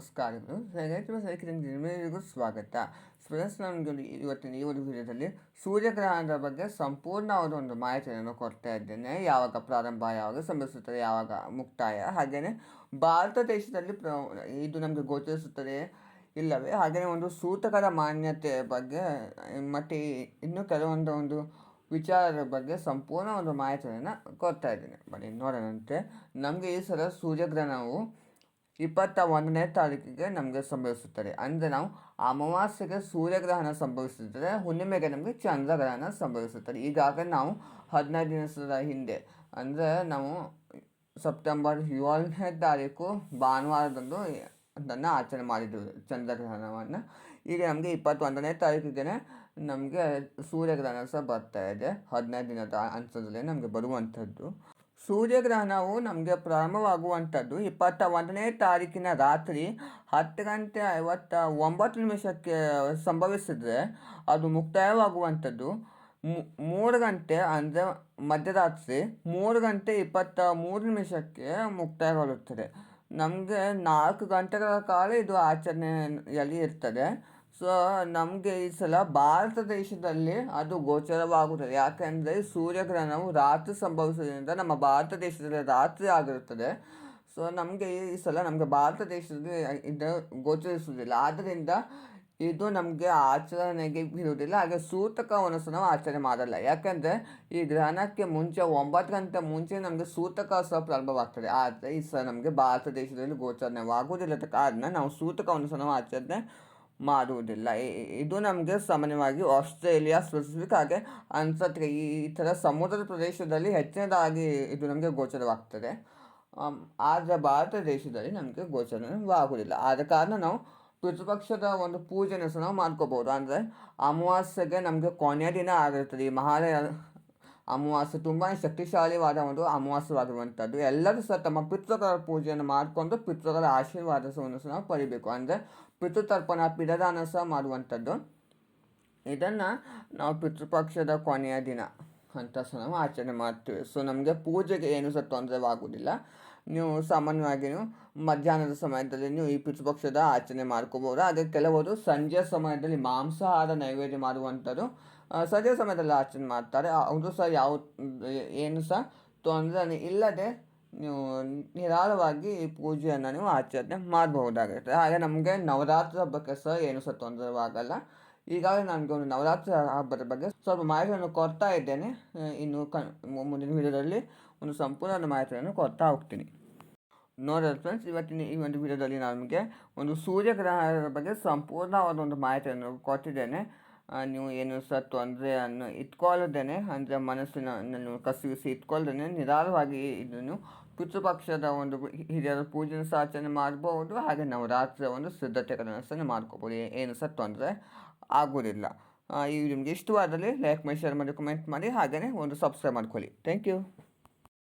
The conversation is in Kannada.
ನಮಸ್ಕಾರಗಳು. ರೈತ ಸೈಕಿನ ನಿಮಗೂ ಸ್ವಾಗತ. ಫ್ರೆಂಡ್ಸ್ ನಮಗೆ ಇವತ್ತಿನ ಈ ಒಂದು ವಿಡಿಯೋದಲ್ಲಿ ಸೂರ್ಯಗ್ರಹಣದ ಬಗ್ಗೆ ಸಂಪೂರ್ಣವಾದ ಒಂದು ಮಾಹಿತಿಯನ್ನು ಕೊಡ್ತಾ ಇದ್ದೇನೆ. ಯಾವಾಗ ಪ್ರಾರಂಭ, ಯಾವಾಗ ಸಂಭವಿಸುತ್ತದೆ, ಯಾವಾಗ ಮುಕ್ತಾಯ, ಹಾಗೆಯೇ ಭಾರತ ದೇಶದಲ್ಲಿ ಪ್ರ, ಇದು ನಮಗೆ ಗೋಚರಿಸುತ್ತದೆ ಇಲ್ಲವೇ, ಹಾಗೆಯೇ ಒಂದು ಸೂತಕದ ಮಾನ್ಯತೆ ಬಗ್ಗೆ, ಮತ್ತು ಇನ್ನೂ ಕೆಲವೊಂದು ಒಂದು ವಿಚಾರದ ಬಗ್ಗೆ ಸಂಪೂರ್ಣ ಒಂದು ಮಾಹಿತಿಯನ್ನು ಕೊಡ್ತಾ ಇದ್ದೇನೆ. ಬನ್ನಿ, ನೋಡೋಣಂತೆ. ನಮಗೆ ಈ ಸಲ ಸೂರ್ಯಗ್ರಹಣವು ಇಪ್ಪತ್ತ ಒಂದನೇ ತಾರೀಕಿಗೆ ನಮಗೆ ಸಂಭವಿಸುತ್ತದೆ. ಅಂದರೆ ನಾವು ಅಮಾವಾಸ್ಯೆಗೆ ಸೂರ್ಯಗ್ರಹಣ ಸಂಭವಿಸುತ್ತದೆ, ಹುಣ್ಣಿಮೆಗೆ ನಮಗೆ ಚಂದ್ರಗ್ರಹಣ ಸಂಭವಿಸುತ್ತದೆ. ಈಗಾಗಲೇ ನಾವು ಹದಿನೈದು ದಿನದ ಹಿಂದೆ, ಅಂದರೆ ನಾವು ಸೆಪ್ಟೆಂಬರ್ ಏಳನೇ ತಾರೀಕು ಭಾನುವಾರದಂದು ಅದನ್ನು ಆಚರಣೆ ಮಾಡಿದ್ದೆವು ಚಂದ್ರಗ್ರಹಣವನ್ನು. ಈಗ ನಮಗೆ ಇಪ್ಪತ್ತೊಂದನೇ ತಾರೀಕಿಗೆ ನಮಗೆ ಸೂರ್ಯಗ್ರಹಣ ಸಹ ಬರ್ತಾ ಇದೆ, ಹದಿನೈದು ದಿನದ ಅಂತರದಲ್ಲಿ ನಮಗೆ ಬರುವಂಥದ್ದು. ಸೂರ್ಯಗ್ರಹಣವು ನಮಗೆ ಪ್ರಾರಂಭವಾಗುವಂಥದ್ದು ಇಪ್ಪತ್ತ ಒಂದನೇ ತಾರೀಕಿನ ರಾತ್ರಿ ಹತ್ತು ಗಂಟೆ ಐವತ್ತ ಒಂಬತ್ತು ನಿಮಿಷಕ್ಕೆ ಸಂಭವಿಸಿದರೆ ಅದು ಮುಕ್ತಾಯವಾಗುವಂಥದ್ದು. ಮೂರು ಗಂಟೆ ಅಂದರೆ ಮಧ್ಯರಾತ್ರಿ ಮೂರು ಗಂಟೆ ಇಪ್ಪತ್ತ ಮೂರು ನಿಮಿಷಕ್ಕೆ ಮುಕ್ತಾಯಗೊಳ್ಳುತ್ತದೆ. ನಮಗೆ ನಾಲ್ಕು ಗಂಟೆಗಳ ಕಾಲ ಇದು ಆಚರಣೆಯಲ್ಲಿ ಇರ್ತದೆ. ಸೊ ನಮಗೆ ಈ ಸಲ ಭಾರತ ದೇಶದಲ್ಲಿ ಅದು ಗೋಚರವಾಗುತ್ತದೆ. ಯಾಕೆಂದರೆ ಸೂರ್ಯಗ್ರಹಣವು ರಾತ್ರಿ ಸಂಭವಿಸೋದ್ರಿಂದ ನಮ್ಮ ಭಾರತ ದೇಶದಲ್ಲಿ ರಾತ್ರಿ ಆಗಿರುತ್ತದೆ. ಸೊ ನಮಗೆ ಈ ಸಲ ನಮಗೆ ಭಾರತ ದೇಶದಲ್ಲಿ ಇದು ಗೋಚರಿಸುವುದಿಲ್ಲ. ಆದ್ದರಿಂದ ಇದು ನಮಗೆ ಆಚರಣೆಗೆ ಇರುವುದಿಲ್ಲ. ಹಾಗೆ ಸೂತಕವನ್ನು ಸಹ ನಾವು ಆಚರಣೆ ಮಾಡಲ್ಲ. ಯಾಕೆಂದರೆ ಈ ಗ್ರಹಣಕ್ಕೆ ಮುಂಚೆ ಒಂಬತ್ತು ಗಂಟೆ ಮುಂಚೆ ನಮಗೆ ಸೂತಕ ಸಹ ಪ್ರಾರಂಭವಾಗ್ತದೆ. ಆದರೆ ಈ ಸಲ ನಮಗೆ ಭಾರತ ದೇಶದಲ್ಲಿ ಗೋಚರಣೆವಾಗುವುದಿಲ್ಲದ ಕಾರಣ ನಾವು ಸೂತಕವನ್ನು ಸಹ ನಾವು ಆಚರಣೆ ಮಾಡುವುದಿಲ್ಲ. ಇದು ನಮಗೆ ಸಾಮಾನ್ಯವಾಗಿ ಆಸ್ಟ್ರೇಲಿಯಾ ಸ್ಪೆಸಿಫಿಕ್ ಹಾಗೆ ಅನ್ಸತ್ತೆ. ಈ ಥರ ಸಮುದ್ರದ ಪ್ರದೇಶದಲ್ಲಿ ಹೆಚ್ಚಿನದಾಗಿ ಇದು ನಮಗೆ ಗೋಚರವಾಗ್ತದೆ. ಆದರೆ ಭಾರತ ದೇಶದಲ್ಲಿ ನಮಗೆ ಗೋಚರವಾಗುವುದಿಲ್ಲ. ಆದ ಕಾರಣ ನಾವು ಪಿತೃಪಕ್ಷದ ಒಂದು ಪೂಜೆನ ಸಹ ನಾವು ಮಾಡ್ಕೋಬೋದು. ಅಂದರೆ ಅಮಾವಾಸ್ಯೆಗೆ ನಮಗೆ ಕೊನೆಯ ದಿನ ಆಗಿರ್ತದೆ ಈ ಮಹಾಲಯ ಅಮಾವಾಸ್ಯೆ ತುಂಬಾ ಶಕ್ತಿಶಾಲಿವಾದ ಒಂದು ಅಮಾವಾಸ್ಯವಾಗಿರುವಂಥದ್ದು. ಎಲ್ಲರೂ ಸಹ ತಮ್ಮ ಪಿತೃಗಳ ಪೂಜೆಯನ್ನು ಮಾಡಿಕೊಂಡು ಪಿತೃಗಳ ಆಶೀರ್ವಾದವನ್ನು ಸಹ ಪಡಿಬೇಕು. ಅಂದರೆ ಪಿತೃತರ್ಪಣ, ಪಿಡದಾನ ಸಹ ಮಾಡುವಂಥದ್ದು. ಇದನ್ನು ನಾವು ಪಿತೃಪಕ್ಷದ ಕೊನೆಯ ದಿನ ಅಂತ ಸಹ ನಾವು ಆಚರಣೆ ಮಾಡ್ತೀವಿ. ಸೊ ನಮಗೆ ಪೂಜೆಗೆ ಏನು ಸಹ ತೊಂದರೆವಾಗುವುದಿಲ್ಲ. ನೀವು ಸಾಮಾನ್ಯವಾಗಿ ನೀವು ಮಧ್ಯಾಹ್ನದ ಸಮಯದಲ್ಲಿ ನೀವು ಈ ಪಿತೃಪಕ್ಷದ ಆಚರಣೆ ಮಾಡ್ಕೋಬೋದು. ಆದರೆ ಕೆಲವರು ಸಂಜೆ ಸಮಯದಲ್ಲಿ ಮಾಂಸಾಹಾರ ನೈವೇದ್ಯ ಮಾಡುವಂಥದ್ದು ಸಂಜೆ ಸಮಯದಲ್ಲಿ ಆಚರಣೆ ಮಾಡ್ತಾರೆ. ಅದು ಸಹ ಯಾವ, ಏನು ಸಹ ತೊಂದರೆ ಇಲ್ಲದೆ ನೀವು ನಿರಾಳವಾಗಿ ಪೂಜೆಯನ್ನು ನೀವು ಆಚರಣೆ ಮಾಡಬಹುದಾಗಿರುತ್ತೆ. ಹಾಗೆ ನಮಗೆ ನವರಾತ್ರಿ ಹಬ್ಬಕ್ಕೆ ಸಹ ಏನು ಸಹ ತೊಂದರೆವಾಗಲ್ಲ. ಈಗಾಗಲೇ ನನಗೆ ಒಂದು ನವರಾತ್ರಿ ಹಬ್ಬದ ಬಗ್ಗೆ ಸ್ವಲ್ಪ ಮಾಹಿತಿಯನ್ನು ಕೊಡ್ತಾ ಇದ್ದೇನೆ. ಇನ್ನು ಮುಂದಿನ ವಿಡಿಯೋದಲ್ಲಿ ಒಂದು ಸಂಪೂರ್ಣ ಮಾಹಿತಿಯನ್ನು ಕೊಡ್ತಾ ಹೋಗ್ತೀನಿ. ನೋಡಿ ಫ್ರೆಂಡ್ಸ್ ಇವತ್ತಿನ ಈ ಒಂದು ವಿಡಿಯೋದಲ್ಲಿ ನಿಮಗೆ ಒಂದು ಸೂರ್ಯಗ್ರಹಣದ ಬಗ್ಗೆ ಸಂಪೂರ್ಣವಾದ ಒಂದು ಮಾಹಿತಿಯನ್ನು ಕೊಟ್ಟಿದ್ದೇನೆ. ನೀವು ಏನು ಸಹ ತೊಂದರೆಯನ್ನು ಇಟ್ಕೊಳ್ಳದೇನೆ, ಅಂದರೆ ಮನಸ್ಸಿನ ಕಸಿಗಿಸಿ ಇಟ್ಕೊಳ್ಳದೇ ನಿಧಾನವಾಗಿ ಇದನ್ನು ಪಿತೃಪಕ್ಷದ ಒಂದು ಹಿರಿಯರ ಪೂಜೆ ಸಹ ಆಚರಣೆ ಮಾಡ್ಬೋದು, ಹಾಗೆ ನವರಾತ್ರಿಯ ಒಂದು ಸಿದ್ಧತೆಗಳನ್ನು ಸಹ ಮಾಡ್ಕೋಬೋದು. ಏನು ಸತ್ತು ತೊಂದರೆ ಆಗೋದಿಲ್ಲ ಈ ನಿಮಗೆ ಇಷ್ಟವಾದಲ್ಲಿ ಲೈಕ್ ಮಾಡಿ ಶೇರ್ ಮಾಡಿ ಕಮೆಂಟ್ ಮಾಡಿ, ಹಾಗೆಯೇ ಒಂದು ಸಬ್ಸ್ಕ್ರೈಬ್ ಮಾಡ್ಕೊಳ್ಳಿ. Thank you